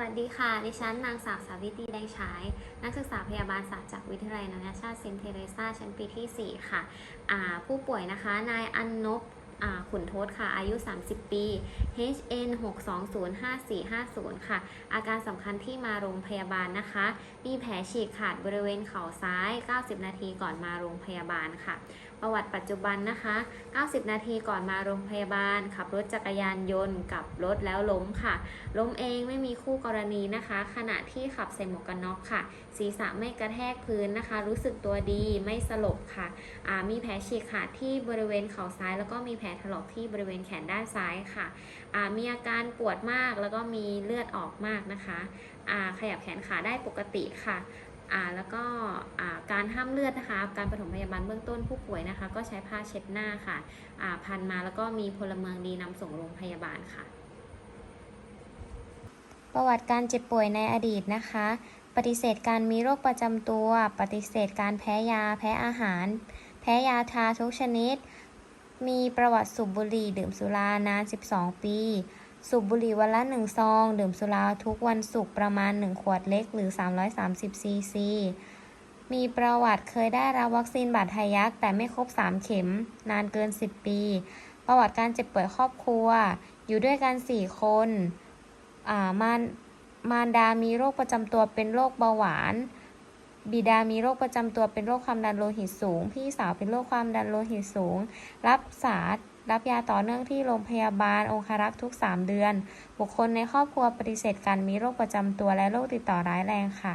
วัสดีค่ะ ดิฉันนางสาวสาวิตรีแดงฉาย นักศึกษาพยาบาลศาสตร์จากวิทยาลัยนานาชาติเซนเทเรซาชั้นปีที่ 4 ค่ะอ่าผู้ป่วยนะคะ นายอันนบขุนทศค่ะ อายุ 30 ปี HN 6205450 ค่ะ อาการสำคัญที่มาโรงพยาบาลนะคะ มีแผลฉีกขาดบริเวณเข่าซ้าย 90 นาทีก่อนมาโรงพยาบาลค่ะ ประวัติปัจจุบันนะคะ 90 นาทีก่อนมาโรงพยาบาล ขับรถจักรยานยนต์กับรถแล้วล้มค่ะ ล้มเองไม่มีคู่กรณีนะคะ ขณะที่ขับใส่หมวกกันน็อกค่ะ ศีรษะไม่กระแทกพื้นนะคะ รู้สึกตัวดีไม่สลบค่ะ มีแผลฉีกขาดที่บริเวณเข่าซ้าย แล้วก็มีแผลถลอกที่บริเวณแขนด้านซ้ายค่ะ มีอาการปวดมากแล้วก็มีเลือดออกมากนะคะ ขยับแขนขาได้ปกติค่ะ แล้วก็อ่าการห้ามเลือดนะคะ การปฐมพยาบาลเบื้องต้นผู้ป่วยนะคะ ก็ใช้ผ้าเช็ดหน้าค่ะอ่าพันมาแล้วก็มีพลเมืองดีนำส่งโรงพยาบาลค่ะ ประวัติการเจ็บป่วยในอดีตนะคะ ปฏิเสธการมีโรคประจำตัว ปฏิเสธการแพ้ยา แพ้อาหาร แพ้ยาทาทุกชนิด มีประวัติสูบบุหรี่ดื่มสุรานาน 12 ปี สูบบุหรี่วันละ1ซอง ดื่มสุราทุกวันศุกร์ประมาณ 1 ขวดเล็กหรือ 330ซีซีมีประวัติเคยได้รับวัคซีนบาดทะยักแต่ไม่ครบ 3 เข็ม นานเกิน 10 ปี ประวัติการเจ็บป่วยครอบครัว อยู่ด้วยกัน 4 คนามารมารดามีโรคประจำตัวเป็นโรคเบาหวาน บิดามีโรคประจำตัวเป็นโรคความดันโลหิตสูง พี่สาวเป็นโรคความดันโลหิตสูง รับสาร รับยาต่อเนื่องที่โรงพยาบาล องครักษ์ทุก 3 เดือน บุคคลในครอบครัวปฏิเสธการมีโรคประจำตัวและโรคติดต่อร้ายแรงค่ะ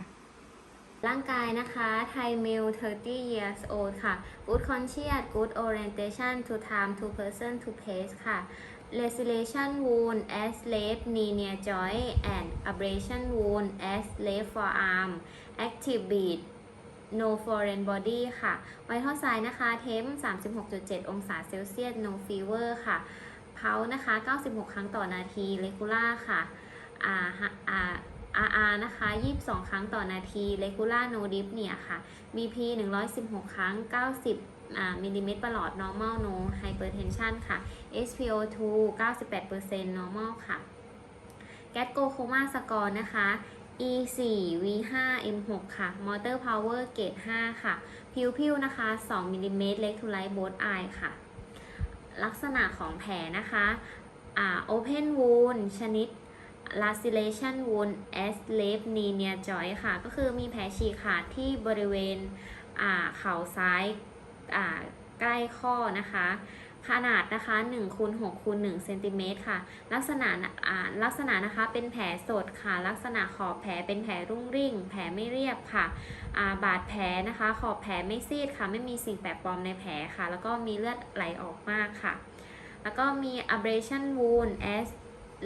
ร่างกายนะคะไทย male 30 years old ค่ะ good conscious good orientation to time to person to place ค่ะ Laceration wound as left knee near joint and abrasion wound as left forearm active beat no foreign body ค่ะ ไวท์เท่าไซนะคะ เทม36.7 องศาเซลเซียส no fever ค่ะ เพานะคะ 96 ครั้งต่อนาที regular ค่ะอ่าอ่า RR นะคะ 22 ครั้งต่อนาที regular no dip เนี่ยค่ะ BP 116 ครั้ง 90อ่ามิลลิเมตรประหลอด normal no hypertension ค่ะ SPO2 98% normal ค่ะ แก๊สโกโคมาสกอร์นะคะ E4 V5 M6 ค่ะ Motor Power เกรด5ค่ะ พิวพิวนะคะ 2มิลลิเมตร Leg to Right both eye ค่ะ ลักษณะของแผลนะคะอ่า Open wound ชนิด laceration wound as left knee near joint ค่ะ ก็คือมีแผลฉีกขาดที่บริเวณอ่าเข่าซ้ายอ่าใกล้ข้อนะคะ ขนาดนะคะ1คูณ6คูณ1เซนติเมตรค่ะ ลักษณะลักษณะนะคะเป็นแผลสดค่ะ ลักษณะขอบแผลเป็นแผลรุ่งริ่ง แผลไม่เรียบค่ะบาดแผลนะคะ ขอบแผลไม่ซีดค่ะ ไม่มีสิ่งแปลกปลอมในแผลค่ะ แล้วก็มีเลือดไหลออกมากค่ะ แล้วก็มี abrasion wound as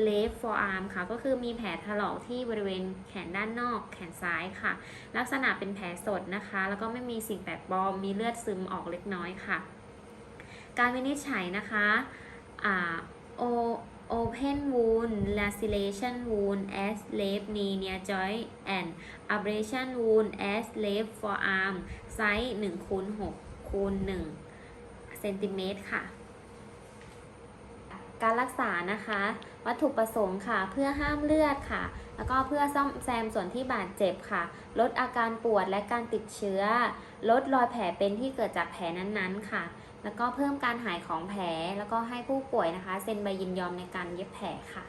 left forearm ค่ะ ก็คือมีแผลถลอกที่บริเวณแขนด้านนอกแขนซ้ายค่ะ ลักษณะเป็นแผลสดนะคะ แล้วก็ไม่มีสิ่งแปลกปลอม มีเลือดซึมออกเล็กน้อยค่ะ การวินิจฉัยนะคะอ่า open wound laceration wound as left knee near joint and abrasion wound as left forearm size 1คูณ6คูณ1เซนติเมตรค่ะ การรักษานะคะ วัตถุประสงค์ค่ะ เพื่อห้ามเลือดค่ะ แล้วก็เพื่อซ่อมแซมส่วนที่บาดเจ็บค่ะ ลดอาการปวดและการติดเชื้อ ลดรอยแผลเป็นที่เกิดจากแผลนั้นๆค่ะ แล้วก็เพิ่มการหายของแผลแล้วก็ให้ผู้ป่วยนะคะ เซ็นใบยินยอมในการเย็บแผลค่ะ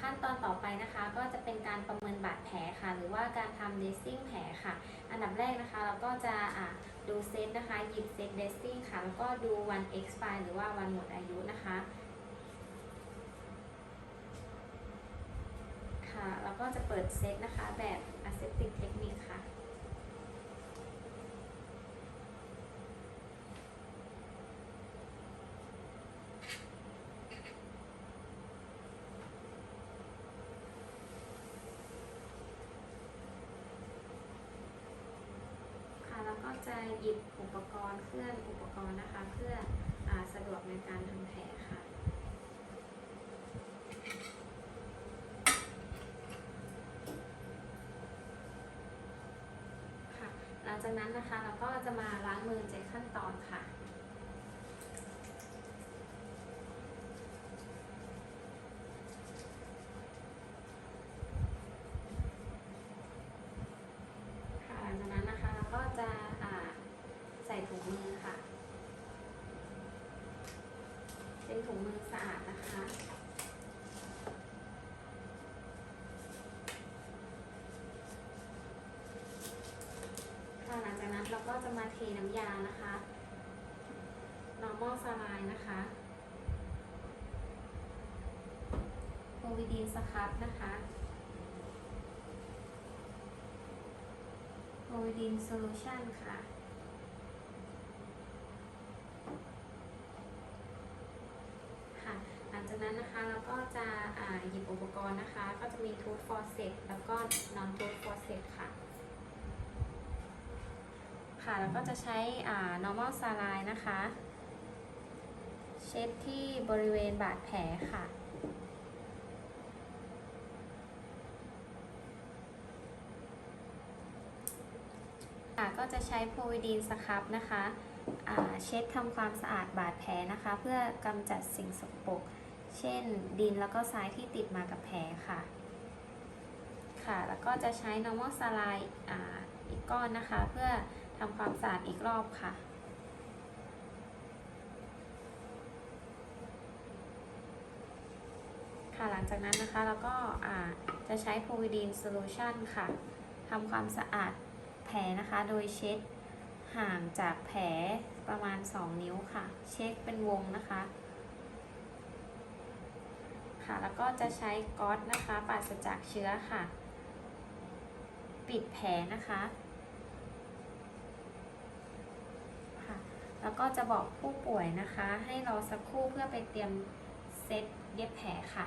ขั้นตอนต่อไปนะคะ ก็จะเป็นการประเมินบาดแผลค่ะ หรือว่าการทำเดซซิ่งแผลค่ะ อันดับแรกนะคะ เราก็จะะดูเซตนะคะ หยิบเซตเดซซิ่งค่ะ แล้วก็ดูวัน expire หรือว่าวันหมดอายุนะคะค่ะแล้วก็จะเปิดเซตนะคะแบบ aseptic technique ค่ะค่ะแล้วก็จะ หยิบอุปกรณ์เคลื่อนอุปกรณ์นะคะ เพื่ออสะดวกในการทำแผลค่ะค่ะ หลังจากนั้นนะคะเราก็จะมาล้างมือเจ็ดขั้นตอนค่ะ เราก็จะมาเทน้ำยานะคะ normal saline นะคะโพวิดีนสครับนะคะโพวิดีนโซลูชันค่ะค่ะ หลังจากนั้นนะคะเราก็จะหยิบอุปกรณ์นะคะ ก็จะมีทูธฟอร์เซตแล้วก็นอนทูธฟอร์เซตค่ะ ค่ะ แล้วก็จะใช้อ่า normal saline นะคะ เช็ดที่บริเวณบาดแผลค่ะค่ะก็จะใช้โพวิดีนสครับนะคะเช็ดทำความสะอาดบาดแผลนะคะ เพื่อกำจัดสิ่งสกปรกเช่นดินแล้วก็ทรายที่ติดมากับแผลค่ะ ค่ะ แล้วก็จะใช้ normal saline ออีกก้อนนะคะ เพื่อ ทำความสะอาดอีกรอบค่ะ ค่ะหลังจากนั้นนะคะเราก็จะใช้โพวิดีนโซลูชันค่ะทำความสะอาดแผลนะคะ โดยเช็ดห่างจากแผลประมาณ 2 นิ้วค่ะ เช็คเป็นวงนะคะ ค่ะแล้วก็จะใช้ก๊อซนะคะปราศจากเชื้อค่ะ ปิดแผลนะคะ ค่ะ แล้วก็จะบอกผู้ป่วยนะคะ ให้รอสักครู่เพื่อไปเตรียมเซตเย็บแผลค่ะ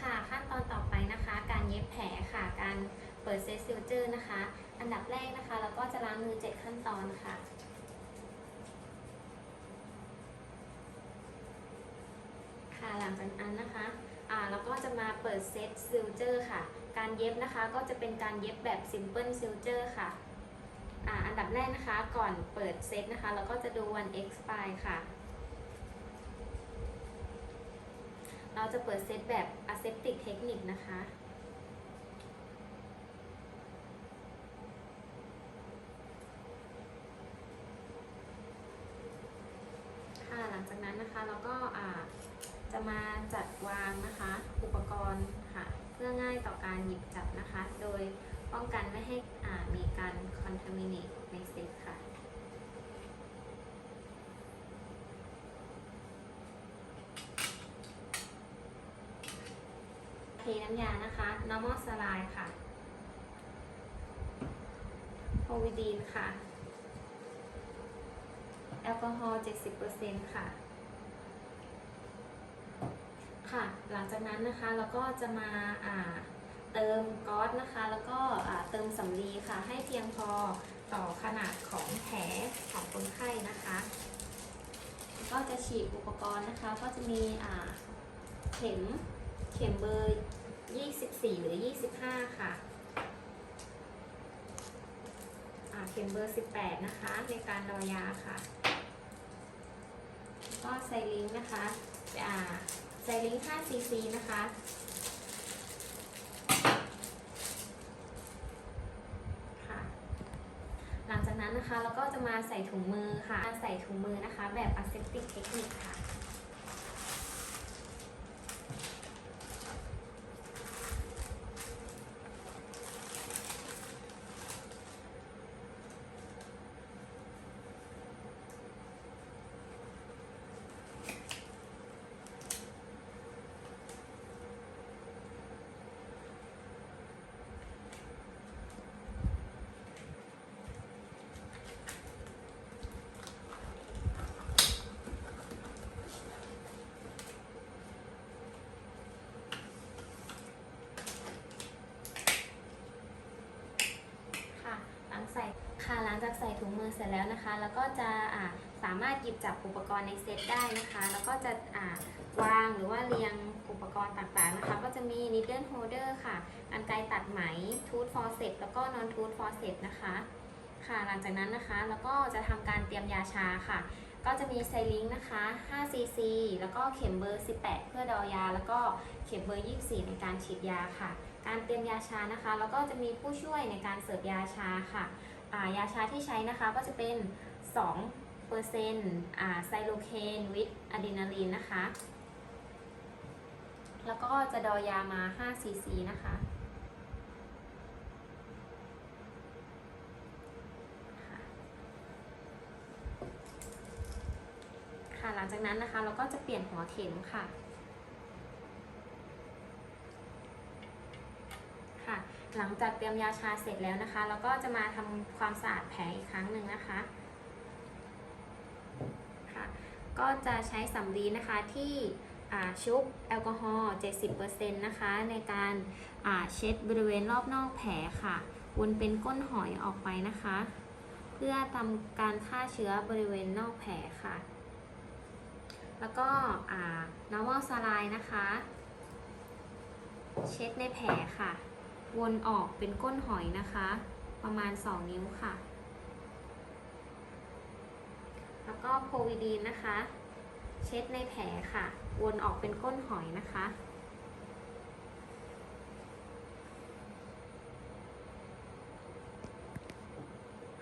ค่ะขั้นตอนต่อไปนะคะ การเย็บแผลค่ะ การเปิดเซตซิลเจอร์นะคะ อันดับแรกนะคะเราก็จะล้างมือ 7 ขั้นตอนค่ะค่ะหลังจากนั้นนะคะ อ่าเราก็จะมาเปิดเซตซิลเจอร์ค่ะ การเย็บนะคะก็จะเป็นการเย็บแบบซิมเพิลซิลเจอร์ค่ะอ่าอันดับแรกนะคะก่อนเปิดเซตนะคะเราก็จะดูวัน expire ค่ะ เราจะเปิดเซตแบบ aseptic technique นะคะ หลังจากนั้นนะคะเราก็อ่าจะมาจัดวางนะคะ อุปกรณ์ค่ะ เพื่อง่ายต่อการหยิบจับ นะคะ โดยป้องกันไม่ให้มีการ contaminate ในเซตค่ะ เทน้ำยานะคะ normal saline ค่ะโพวิดีนค่ะ แอลกอฮอล์ 70%ค่ะค่ะ หลังจากนั้นนะคะ เราก็จะมาอ่า เติมก๊อซนะคะ แล้วก็เติมสำลีค่ะ ให้เพียงพอต่อขนาดของแผลของคนไข้นะคะ ก็จะฉีดอุปกรณ์นะคะ ก็จะมีอ่าเข็มเข็มเบอร์ 24 หรือ 25 ค่ะอ่าเข็มเบอร์ 18 นะคะ ในการรอยาค่ะ ก็ไซลิงนะคะอ่าไซลิงค์5 cc นะคะคะ หลัง จากนั้นนะคะเราก็จะมาใส่ถุงมือค่ะใส่ถุงมือนะคะ แบบ aseptic technique ค่ะค่ะหลัง ใส่ค่ะหลังจากใส่ถุงมือเสร็จแล้วนะคะ แล้วก็จะอ่าสามารถหยิบจับอุปกรณ์ในเซตได้นะคะ แล้วก็จะอ่าวางหรือว่าเรียงอุปกรณ์ต่างๆนะคะ ก็จะมี needle holder ค่ะกรรไกตัดไหม tooth forceps แล้วก็ non tooth forceps นะคะค่ะหลังจากนั้นนะคะแล้วก็จะทำการเตรียมยาชาค่ะ ก็จะมีไซลิงค์นะคะ5 cc แล้วก็เข็มเบอร์ 18 เพื่อดอยา แล้วก็เข็มเบอร์ 24 ในการฉีดยาค่ะ การเตรียมยาชานะคะ แล้วก็จะมีผู้ช่วยในการเสิร์ฟยาชาค่ะายาชาที่ใช้นะคะก็จะเป็น2เปอร์เซ็นต์อ่าไซโลเคนวิตอะดรีนาลีนนะคะ แล้วก็จะดอยามา5ซีซีนะคะค่ะค่ะหลังจากนั้นนะคะเราก็จะเปลี่ยนหัวเข็มค่ะ ค่ะ หลังจากเตรียมยาชาเสร็จแล้วนะคะ เราก็จะมาทำความสะอาดแผลอีกครั้งหนึ่งนะคะค่ะก็จะใช้สำลีนะคะที่ชุบแอลกอฮอล์ 70%นะคะ ในการเช็ดบริเวณรอบนอกแผลค่ะ วนเป็นก้นหอยออกไปนะคะ เพื่อทำการฆ่าเชื้อบริเวณนอกแผลค่ะ แล้วก็อ่า normal saline นะคะ เช็ดในแผลค่ะ วนออกเป็นก้นหอยนะคะ ประมาณ 2 นิ้วค่ะ แล้วก็โพวิดีนนะคะ เช็ดในแผลค่ะ วนออกเป็นก้นหอยนะคะ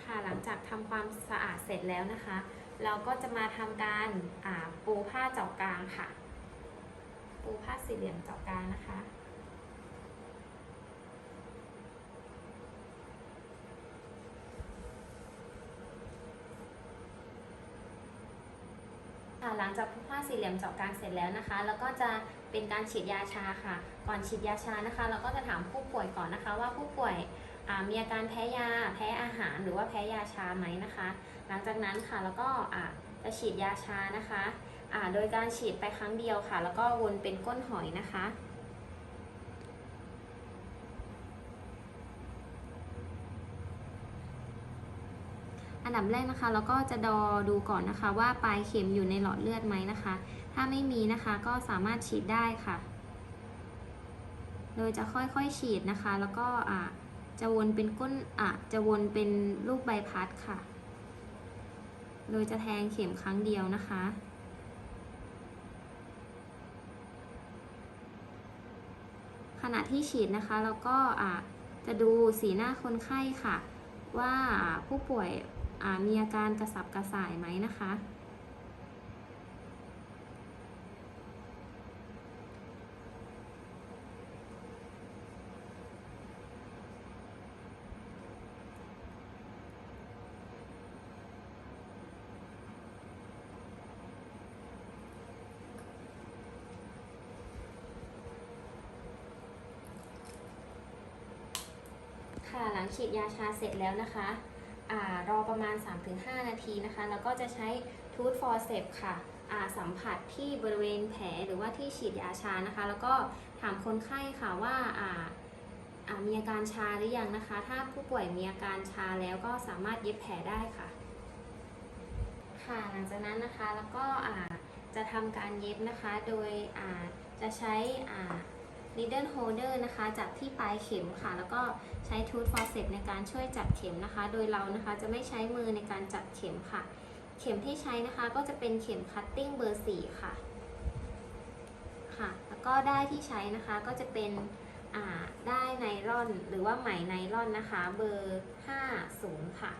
ค่ะหลังจากทำความสะอาดเสร็จแล้วนะคะ เราก็จะมาทำการปูผ้าเจาะกลางค่ะ ปูผ้าสี่เหลี่ยมเจาะกลางนะคะ หลังจากผ้าสี่เหลี่ยมเจาะกลางเสร็จแล้วนะคะ แล้วก็จะเป็นการฉีดยาชาค่ะ ก่อนฉีดยาชานะคะ เราก็จะถามผู้ป่วยก่อนนะคะ ว่าผู้ป่วยมีอาการแพ้ยา แพ้อาหาร หรือว่าแพ้ยาชาไหมนะคะ หลังจากนั้นค่ะแล้วก็จะฉีดยาชานะคะ โดยการฉีดไปครั้งเดียวค่ะ แล้วก็วนเป็นก้นหอยนะคะ อันดับแรกนะคะเราก็จะดอดูก่อนนะคะ ว่าปลายเข็มอยู่ในหลอดเลือดไหมนะคะ ถ้าไม่มีนะคะก็สามารถฉีดได้ค่ะ โดยจะค่อยๆฉีดนะคะ แล้วก็อะจะวนเป็นก้นอะจะวนเป็นลูกใบพัดค่ะ โดยจะแทงเข็มครั้งเดียวนะคะขณะที่ฉีดนะคะแล้วก็อะจะดูสีหน้าคนไข้ค่ะ ว่าผู้ป่วย มีอาการกระสับกระส่ายไหมนะคะ ค่ะหลังฉีดยาชาเสร็จแล้วนะคะ รอประมาณ 3-5 นาทีนะคะ แล้วก็จะใช้ทูตฟอร์เซปค่ะสัมผัสที่บริเวณแผลหรือว่าที่ฉีดยาชานะคะ แล้วก็ถามคนไข้ค่ะว่าาามีอาการชาหรือยังนะคะ ถ้าผู้ป่วยมีอาการชาแล้วก็สามารถเย็บแผลได้ค่ะ ค่ะหลังจากนั้นนะคะแล้วก็จะทำการเย็บนะคะ โดยจะใช้ needle holder นะคะจับที่ปลายเข็มค่ะ แล้วก็ใช้ tooth forceps ในการช่วยจับเข็มนะคะ โดยเรานะคะจะไม่ใช้มือในการจับเข็มค่ะ เข็มที่ใช้นะคะก็จะเป็นเข็ม cutting เบอร์4ค่ะค่ะ แล้วก็ได้ที่ใช้นะคะก็จะเป็นอ่าได้ไนล่อน หรือว่าไหมไนล่อนนะคะ เบอร์ 50 ค่ะ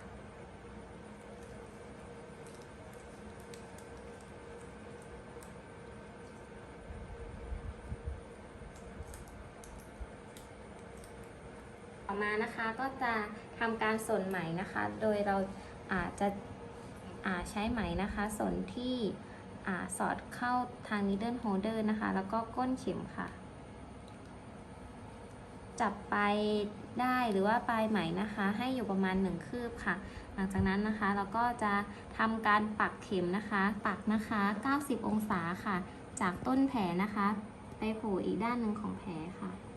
ต่อมานะคะก็จะทำการสนไหมนะคะ โดยเราอาจจะใช้ไหมนะคะสนที่อสอดเข้าทาง needle holder นะคะ แล้วก็ก้นเข็มค่ะ จับปลายได้หรือว่าปลายไหมนะคะ ให้อยู่ประมาณ 1 คืบค่ะ หลังจากนั้นนะคะเราก็จะทำการปักเข็มนะคะ ปักนะคะ 90 องศาค่ะ จากต้นแผลนะคะ ไปโผล่อีกด้านหนึ่งของแผลค่ะ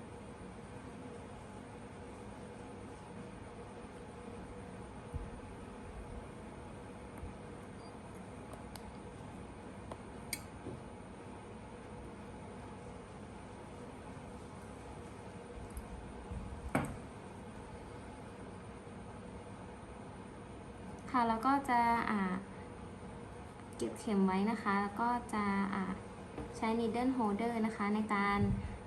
ค่ะแล้วก็จะอ่าเก็บเข็มไว้นะคะ แล้วก็จะอ่าใช้ needle holder นะคะ ในการ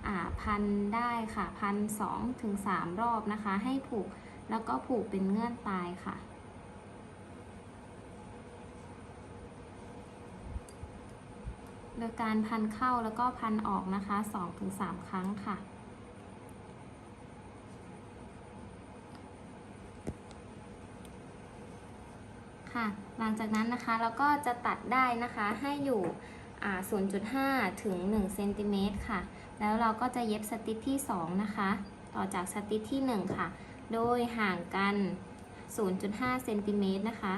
อ่าพันได้ค่ะพันสองถึงสามรอบนะคะ ให้ผูกแล้วก็ผูกเป็นเงื่อนตายค่ะโดยการพันเข้าแล้วก็พันออกนะคะ 2-3 ครั้งค่ะ ค่ะ หลังจากนั้นนะคะเราก็จะตัดได้นะคะให้อยู่ 0.5 ถึง1เซนติเมตรค่ะ แล้วเราก็จะเย็บสติชที่ 2 นะคะ ต่อจากสติชที่ 1 ค่ะ โดยห่างกัน 0.5เซนติเมตรนะคะ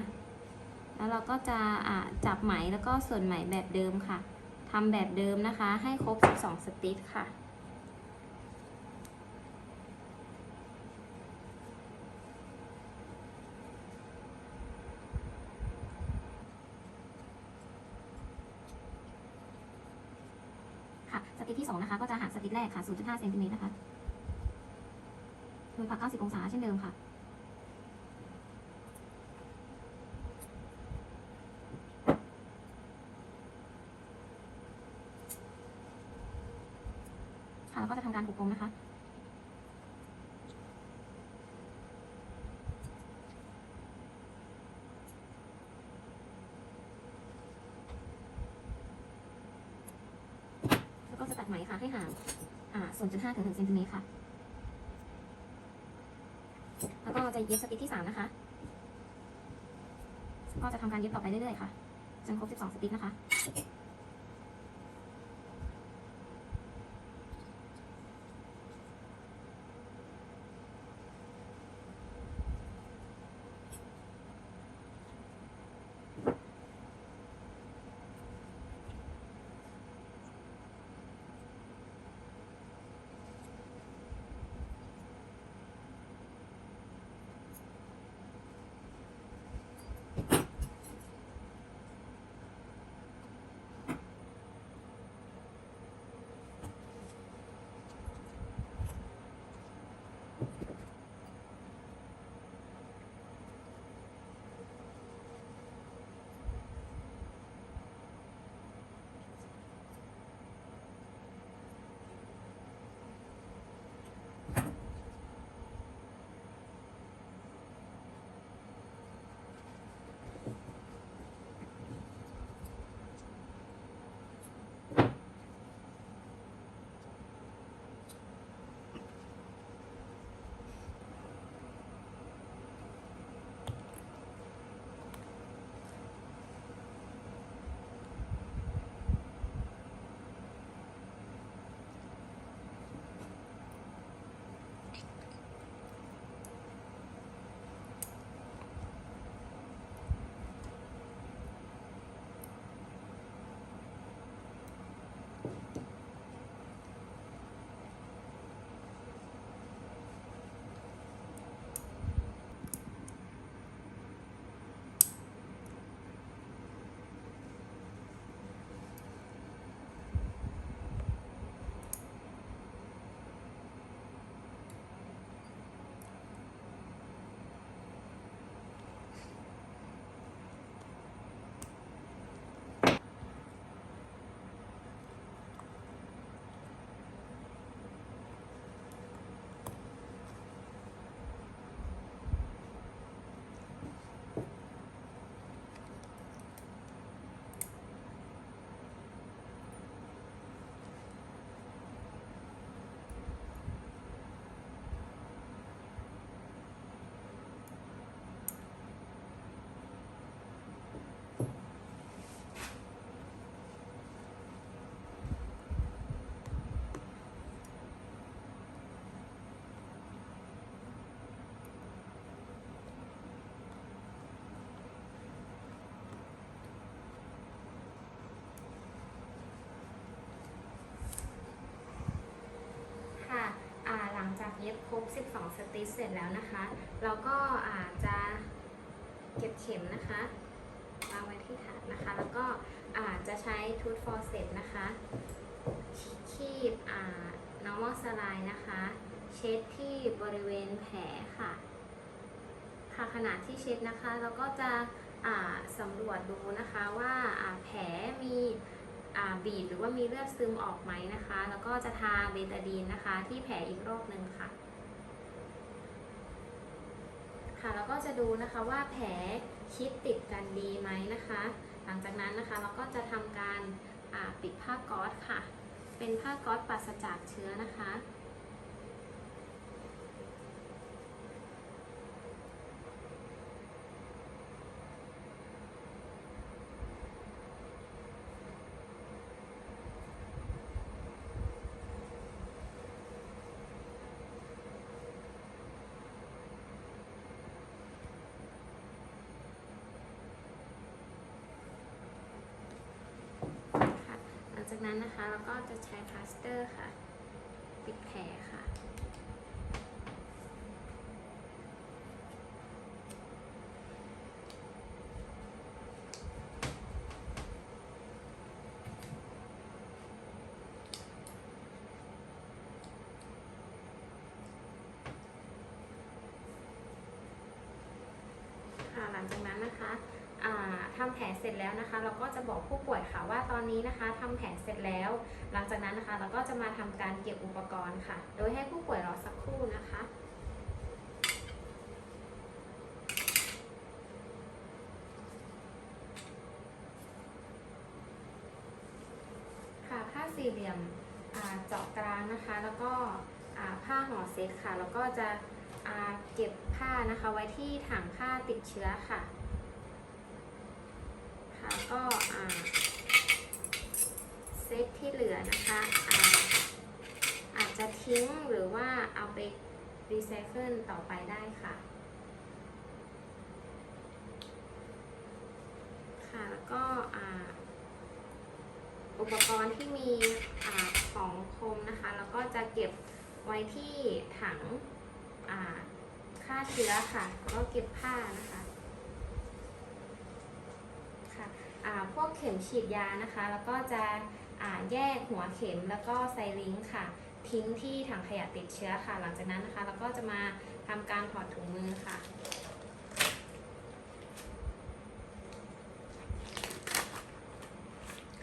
แล้วเราก็จะอ่าจับไหมแล้วก็ส่วนไหมแบบเดิมค่ะทำแบบเดิมนะคะ ให้ครบ 12 สติชค่ะ ค่ะ ส ติที่2นะคะก็จะหาสติแรกค่ะ 0.5 เซนติเมตรนะคะโดยผัก 90 องศาเช่นเดิมค่ะ แล้วก็จะทำการผูกปมนะคะ แล้วก็จะตัดไหมค่ะ ให้ห่าง อ่า 0.5ถึง1เซนติเมตรค่ะ แล้วก็จะเย็บสติกที่ 3 นะคะ ก็จะทำการเย็บต่อไปเรื่อยๆค่ะ จนครบ 12 สติกนะคะคะ เย็บครบ 12 สติชเสร็จแล้วนะคะ เราก็อาจจะเก็บเข็มนะคะวางไว้ที่ฐานนะคะ แล้วก็อาจจะใช้ทูตฟอร์เซตนะคะ คีบอ่า normal saline นะคะ เช็ดที่บริเวณแผลค่ะ ค่ะขณะที่เช็ดนะคะ เราก็จะอ่าสำรวจดูนะคะว่าอ่าแผลมี บีดหรือว่ามีเลือดซึมออกไหมนะคะ แล้วก็จะทาเบตาดีนนะคะ ที่แผลอีกรอบหนึ่งค่ะ ค่ะแล้วก็จะดูนะคะว่าแผลชิดติดกันดีไหมนะคะ หลังจากนั้นนะคะเราก็จะทำการปิดผ้าก๊อซค่ะ เป็นผ้าก๊อซปราศจากเชื้อนะคะ จากนั้นนะคะเราก็จะใช้พลาสเตอร์ค่ะ ปิดแผลค่ะค่ะหลังจากนั้นนะคะ อ่าทำแผลเสร็จแล้วนะคะ เราก็จะบอกผู้ป่วยค่ะว่าตอนนี้นะคะทำแผลเสร็จแล้ว หลังจากนั้นนะคะ เราก็จะมาทำการเก็บอุปกรณ์ค่ะ โดยให้ผู้ป่วยรอสักครู่นะคะค่ะผ้าสี่เหลี่ยมเจาะกลางนะคะ แล้วก็ผ้าห่อเซตค่ะ แล้วก็จะเก็บผ้านะคะไว้ที่ถังผ้าติดเชื้อค่ะ ค่ะก็เซตที่เหลือนะคะอาอาจจะทิ้งหรือว่าเอาไปรีไซเคิลต่อไปได้ค่ะ ค่ะแล้วก็อุปกรณ์ที่มีอของคมนะคะ แล้วก็จะเก็บไว้ที่ถังฆ่าเชื้อค่ะ แล้วก็เก็บผ้านะคะค่ะอ่า พวกเข็มฉีดยานะคะ แล้วก็จะแยกหัวเข็มแล้วก็ไซลิงค่ะ ทิ้งที่ถังขยะติดเชื้อค่ะ หลังจากนั้นนะคะเราก็จะมาทำการถอดถุงมือค่ะ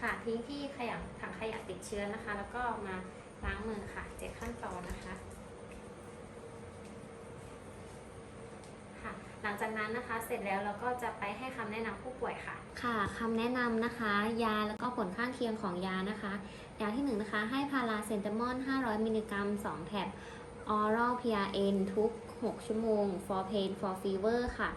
ค่ะทิ้งที่ขยะถังขยะติดเชื้อนะคะ แล้วก็มาล้างมือค่ะเจ็ดขั้นตอนนะคะ หลังจาก นั้นนะคะ เสร็จแล้วเราก็จะไปให้คำแนะนำผู้ป่วยค่ะ ค่ะคำแนะนำนะคะ ยาแล้วก็ผลข้างเคียงของยานะคะ ยาที่1นงนะคะ ให้พาราเซนตามอล500 มิลลิกรัม 2 แท็บ oral PRN ทุก 6 ชั่วโมง for pain for fever ค่ะ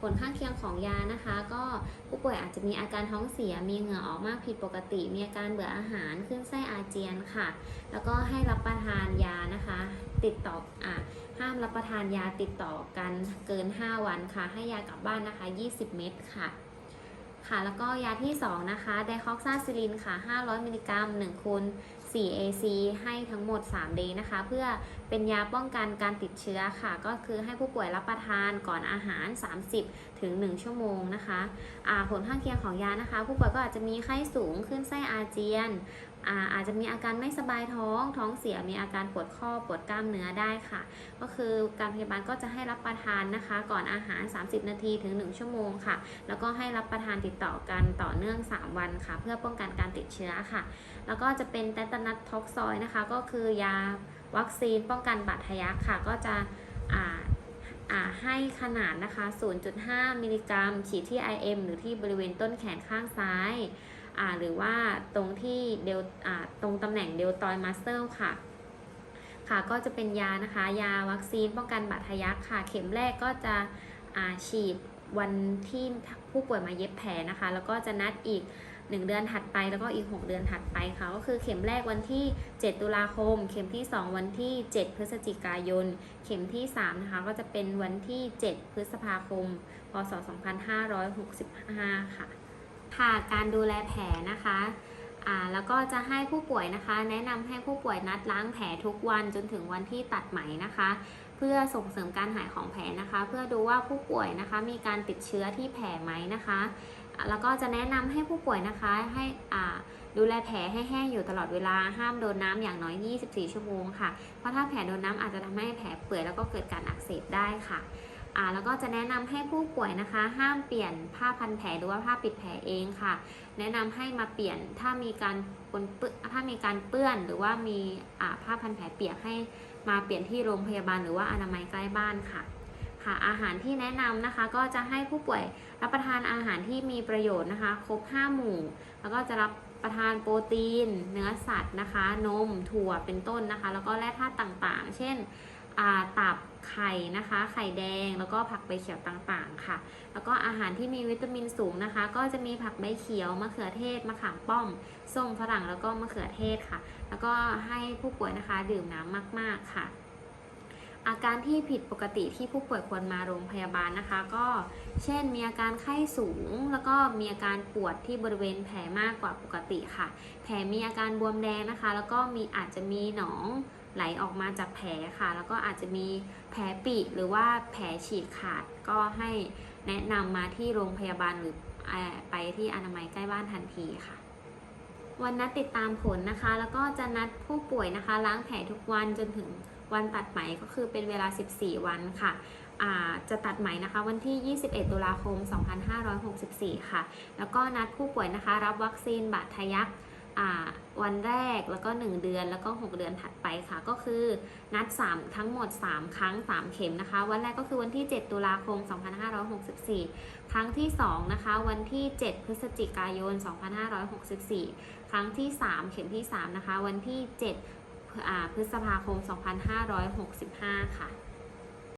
ผลข้างเคียงของยานะคะ ก็ผู้ป่วยอาจจะมีอาการท้องเสีย มีเหงื่อออกมากผิดปกติ มีอาการเบื่ออาหาร ขึ้นไส้อาเจียนค่ะ แล้วก็ให้รับประทานยานะคะ ติดต่ออะ ห้ามรับประทานยาติดต่อกันเกิน 5 วันค่ะ ให้ยากลับบ้านนะคะ 20 เม็ดค่ะ ค่ะ แล้วก็ยาที่ 2 นะคะ ไดคอกซาซิลินค่ะ 500 มิลลิกรัม1คูณ 4AC ให้ทั้งหมด 3 เดย์นะคะ เพื่อเป็นยาป้องกันการติดเชื้อค่ะ ก็คือให้ผู้ป่วยรับประทานก่อนอาหาร 30 ถึง 1 ชั่วโมงนะคะอ่าผลข้างเคียงของยานะคะ ผู้ป่วยก็อาจจะมีไข้สูงขึ้นไส้อาเจียน อาอาจจะมีอาการไม่สบายท้องท้องเสียมีอาการปวดข้อปวดกล้ามเนื้อได้ค่ะ ก็คือการพยาบาลก็จะให้รับประทานนะคะ ก่อนอาหาร 30 นาทีถึง 1 ชั่วโมงค่ะ แล้วก็ให้รับประทานติดต่อกันต่อเนื่อง 3 วันค่ะ เพื่อป้องกันการติดเชื้อค่ะ แล้วก็จะเป็นแตตานัสท็อกซอยนะคะ ก็คือยาวัคซีนป้องกันบาดทะยักค่ะ ก็จะให้ขนาดนะคะ 0.5 มิลลิกรัม ฉีดที่ IM หรือที่บริเวณต้นแขนข้างซ้าย หรือว่าตรงที่เดลตรงตำแหน่งเดลตอยมัสเซลค่ะ ค่ะก็จะเป็นยานะคะ ยาวัคซีนป้องกันบาดทะยักค่ะ เข็มแรกก็จะฉีดวันที่ผู้ป่วยมาเย็บแผลนะคะ แล้วก็จะนัดอีก 1 เดือนถัดไป แล้วก็อีก 6 เดือนถัดไปค่ะ ก็คือเข็มแรกวันที่ 7 ตุลาคม เข็มที่ 2 วันที่ 7 พฤศจิกายน เข็มที่ 3 นะคะ ก็จะเป็นวันที่ 7 พฤษภาคม พศ 2565 ค่ะ ค่ะการดูแลแผลนะคะอ่าแล้วก็จะให้ผู้ป่วยนะคะ แนะนำให้ผู้ป่วยนัดล้างแผลทุกวันจนถึงวันที่ตัดไหมนะคะ เพื่อส่งเสริมการหายของแผลนะคะ เพื่อดูว่าผู้ป่วยนะคะ มีการติดเชื้อที่แผลไหมนะคะ แล้วก็จะแนะนำให้ผู้ป่วยนะคะให้อ่าดูแลแผลให้แห้งอยู่ตลอดเวลาห้ามโดนน้ำอย่างน้อย 24 ชั่วโมงค่ะ เพราะถ้าแผลโดนน้ำอาจจะทำให้แผลเปื่อยแล้วก็เกิดการอักเสบได้ค่ะ อ่าแล้วก็จะแนะนำให้ผู้ป่วยนะคะ ห้ามเปลี่ยนผ้าพันแผลหรือว่าผ้าปิดแผลเองค่ะ แนะนำให้มาเปลี่ยนถ้ามีการปนเปื้อนถ้ามีการเปื้อนหรือว่ามีอ่าผ้าพันแผลเปียกให้มาเปลี่ยนที่โรงพยาบาลหรือว่าอนามัยใกล้บ้านค่ะค่ะอาหารที่แนะนำนะคะก็จะให้ผู้ป่วยรับประทานอาหารที่มีประโยชน์นะคะ ครบ 5 หมู่ แล้วก็จะรับประทานโปรตีน เนื้อสัตว์นะคะ นมถั่วเป็นต้นนะคะ แล้วก็แร่ธาตุต่างๆ เช่นตับ ไข่นะคะ ไข่แดงแล้วก็ผักใบเขียวต่างๆค่ะ แล้วก็อาหารที่มีวิตามินสูงนะคะ ก็จะมีผักใบเขียวมะเขือเทศมะขามป้อมส้มฝรั่งแล้วก็มะเขือเทศค่ะ แล้วก็ให้ผู้ป่วยนะคะดื่มน้ำมาก ๆค่ะ อาการที่ผิดปกติที่ผู้ป่วยควรมาโรงพยาบาลนะคะ ก็เช่นมีอาการไข้สูง แล้วก็มีอาการปวดที่บริเวณแผลมากกว่าปกติค่ะ แผลมีอาการบวมแดงนะคะ แล้วก็มีอาจจะมีหนองไหลออกมาจากแผลค่ะ แล้วก็อาจจะมีแผลปีหรือว่าแผลฉีกขาดก็ให้แนะนำมาที่โรงพยาบาลหรือไปที่อนามัยใกล้บ้านทันทีค่ะ วันนัดติดตามผลนะคะ แล้วก็จะนัดผู้ป่วยนะคะ ล้างแผลทุกวันจนถึง วันตัดไหมก็คือเป็นเวลา 14 วันค่ะจะตัดไหมนะคะวันที่ 21 ตุลาคม 2564 ค่ะ แล้วก็นัดผู้ป่วยนะคะรับวัคซีนบาดทะยักวันแรกแล้วก็ 1 เดือนแล้วก็ 6 เดือนถัดไปค่ะ ก็คือนัด 3 ทั้งหมด 3 ครั้ง 3 เข็มนะคะ วันแรกก็คือวันที่ 7 ตุลาคม 2564 ครั้งที่ 2 นะคะ วันที่ 7 พฤศจิกายน 2564 ครั้งที่ 3 เข็มที่ 3 นะคะ วันที่ 7 พฤษภาคม 2565 ค่ะ